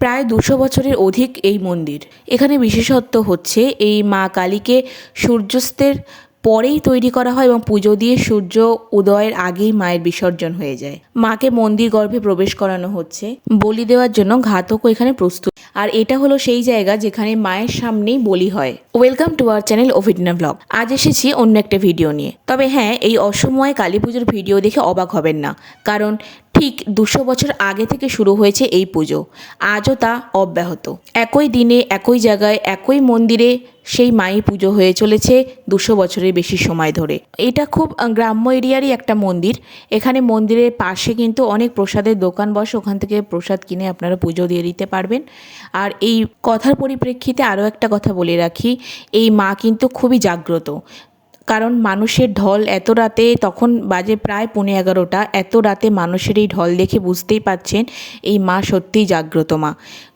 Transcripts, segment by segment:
প্রায় দুশো বছরের অধিক এই মন্দির। এখানে বিশেষত্ব হচ্ছে এই মা কালীকে সূর্যাস্তের পরেই তৈরি করা হয় এবং পুজো দিয়ে সূর্য উদয়ের আগেই মায়ের বিসর্জন হয়ে যায়। মাকে মন্দির গর্ভে প্রবেশ করানো হচ্ছে। বলি দেওয়ার জন্য ঘাতকও এখানে প্রস্তুত। আর এটা হলো সেই জায়গা যেখানে মায়ের সামনেই বলি হয়। ওয়েলকাম টু আওয়ার চ্যানেল ওভিডনা ব্লগ আজ এসেছি অন্য একটা ভিডিও নিয়ে। তবে হ্যাঁ এই অসময়ে কালী পুজোর ভিডিও দেখে অবাক হবেন না। কারণ ঠিক দুশো বছর আগে থেকে শুরু হয়েছে এই পুজো। আজও তা অব্যাহত। একই দিনে, একই জায়গায়, একই মন্দিরে সেই মাই পুজো হয়ে চলেছে দুশো বছরের বেশি সময় ধরে। এটা খুব গ্রাম্য এরিয়ারই একটা মন্দির। এখানে মন্দিরের পাশে কিন্তু অনেক প্রসাদের দোকান বসে, ওখান থেকে প্রসাদ কিনে আপনারা পুজো দিয়ে দিতে পারবেন। আর এই কথার পরিপ্রেক্ষিতে আরও একটা কথা বলে রাখি, এই মা কিন্তু খুবই জাগ্রত। কারণ মানুষের ঢল এত রাতে, তখন বাজে প্রায় পৌনে এগারোটা, এত রাতে মানুষের এই ঢল দেখে বুঝতেই পাচ্ছেন এই মা সত্যিই জাগ্রত মা।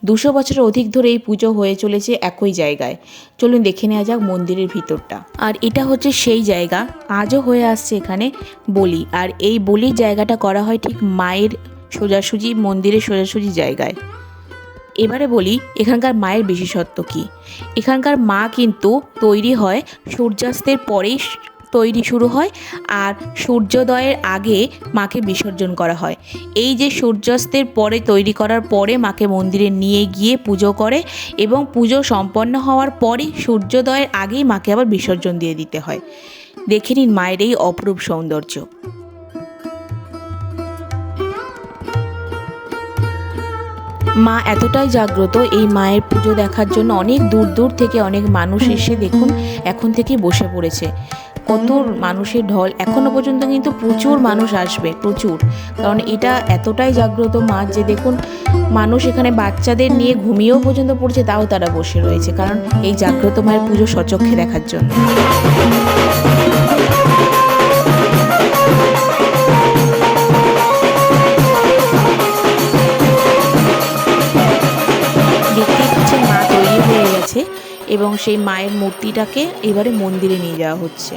দুশো বছরের অধিক ধরে এই পুজো হয়ে চলেছে একই জায়গায়। চলুন দেখে নেওয়া যাক মন্দিরের ভিতরটা। আর এটা হচ্ছে সেই জায়গা, আজও হয়ে আসছে এখানে বলি। আর এই বলির জায়গাটা করা হয় ঠিক মায়ের সোজাসুজি, মন্দিরের সোজাসুজি জায়গায়। এবারে বলি, এখানকার মায়ের বিশেষত্ব কী? এখানকার মা কিন্তু তৈরি হয় সূর্যাস্তের পরেই তৈরি শুরু হয় আর সূর্যোদয়ের আগে মাকে বিসর্জন করা হয়। এই যে সূর্যাস্তের পরে তৈরি করার পরে মাকে মন্দিরে নিয়ে গিয়ে পুজো করে এবং পুজো সম্পন্ন হওয়ার পরে সূর্যোদয়ের আগেই মাকে আবার বিসর্জন দিয়ে দিতে হয়। দেখে নিন মায়ের এই অপরূপ সৌন্দর্য। মা এতটাই জাগ্রত এই মায়ের পুজো দেখার জন্য অনেক দূর দূর থেকে অনেক মানুষ এসে দেখুন, এখন থেকেই বসে পড়েছে। কত মানুষের ঢল, এখনও পর্যন্ত কিন্তু প্রচুর মানুষ আসবে, প্রচুর। কারণ এটা এতটাই জাগ্রত মা যে দেখুন, মানুষ এখানে বাচ্চাদের নিয়ে ঘুমিয়েও পর্যন্ত পড়ছে, তাও তারা বসে রয়েছে। কারণ এই জাগ্রত মায়ের পুজো সচক্ষে দেখার জন্য। এবং সেই মায়ের মূর্তিটাকে এবারে মন্দিরে নিয়ে যাওয়া হচ্ছে।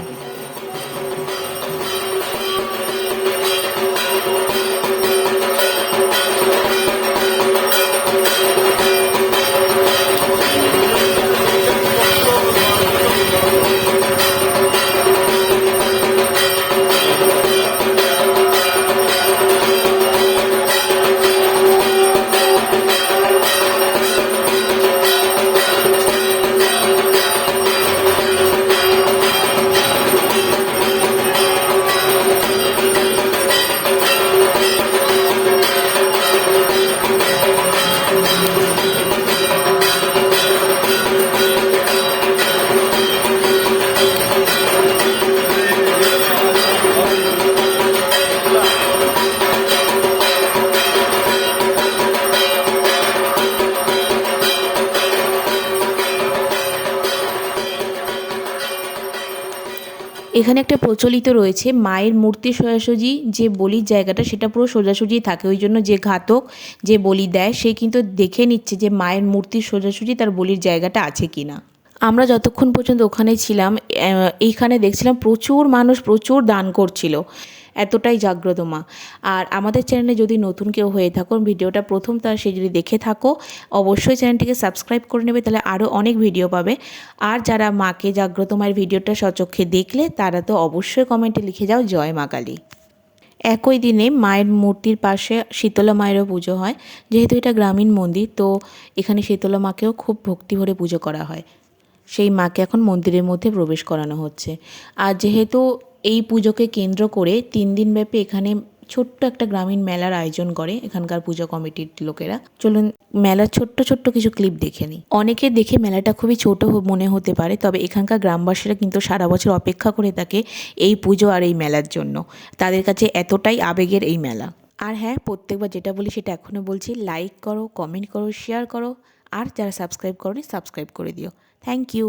এখানে একটা প্রচলিত রয়েছে, মায়ের মূর্তি সোজাসুজি যে বলির জায়গাটা সেটা পুরো সোজাসুজি থাকে, ওই জন্য যে ঘাতক যে বলি দেয়, সে কিন্তু দেখে নিচ্ছে যে মায়ের মূর্তি সোজাসুজি তার বলির জায়গাটা আছে কি না আমরা যতক্ষণ পর্যন্ত ওখানে ছিলাম এইখানে দেখছিলাম প্রচুর মানুষ প্রচুর দান করছিল। এতটাই জাগ্রত মা। আর আমাদের চ্যানেলে যদি নতুন কেউ হয়ে থাকুন ভিডিওটা প্রথম তার সে যদি দেখে থাকো, অবশ্যই চ্যানেলটিকে সাবস্ক্রাইব করে নেবে, তাহলে আরও অনেক ভিডিও পাবে। আর যারা মাকে জাগ্রত মায়ের ভিডিওটা সচক্ষে দেখলে, তারা তো অবশ্যই কমেন্টে লিখে যাও, জয় মা কালী। একই দিনে মায়ের মূর্তির পাশে শীতলা মায়েরও পুজো হয়। যেহেতু এটা গ্রামীণ মন্দির, তো এখানে শীতলা মাকেও খুব ভক্তি ভরে পুজো করা হয়। সেই মাকে এখন মন্দিরের মধ্যে প্রবেশ করানো হচ্ছে। আর যেহেতু এই পুজোকে কেন্দ্র করে তিন দিন ব্যাপী এখানে ছোট্ট একটা গ্রামীণ মেলার আয়োজন করে এখানকার পুজো কমিটির লোকেরা। চলুন মেলার ছোট্ট ছোট্ট কিছু ক্লিপ দেখে নিই। অনেকে দেখে মেলাটা খুবই ছোট মনে হতে পারে, তবে এখানকার গ্রামবাসীরা কিন্তু সারা বছর অপেক্ষা করে থাকে এই পুজো আর এই মেলার জন্য। তাদের কাছে এতটাই আবেগের এই মেলা। আর হ্যাঁ প্রত্যেকবার যেটা বলি সেটা এখনও বলছি লাইক করো কমেন্ট করো শেয়ার করো, আর যারা সাবস্ক্রাইব করো সাবস্ক্রাইব করে দিও। Thank you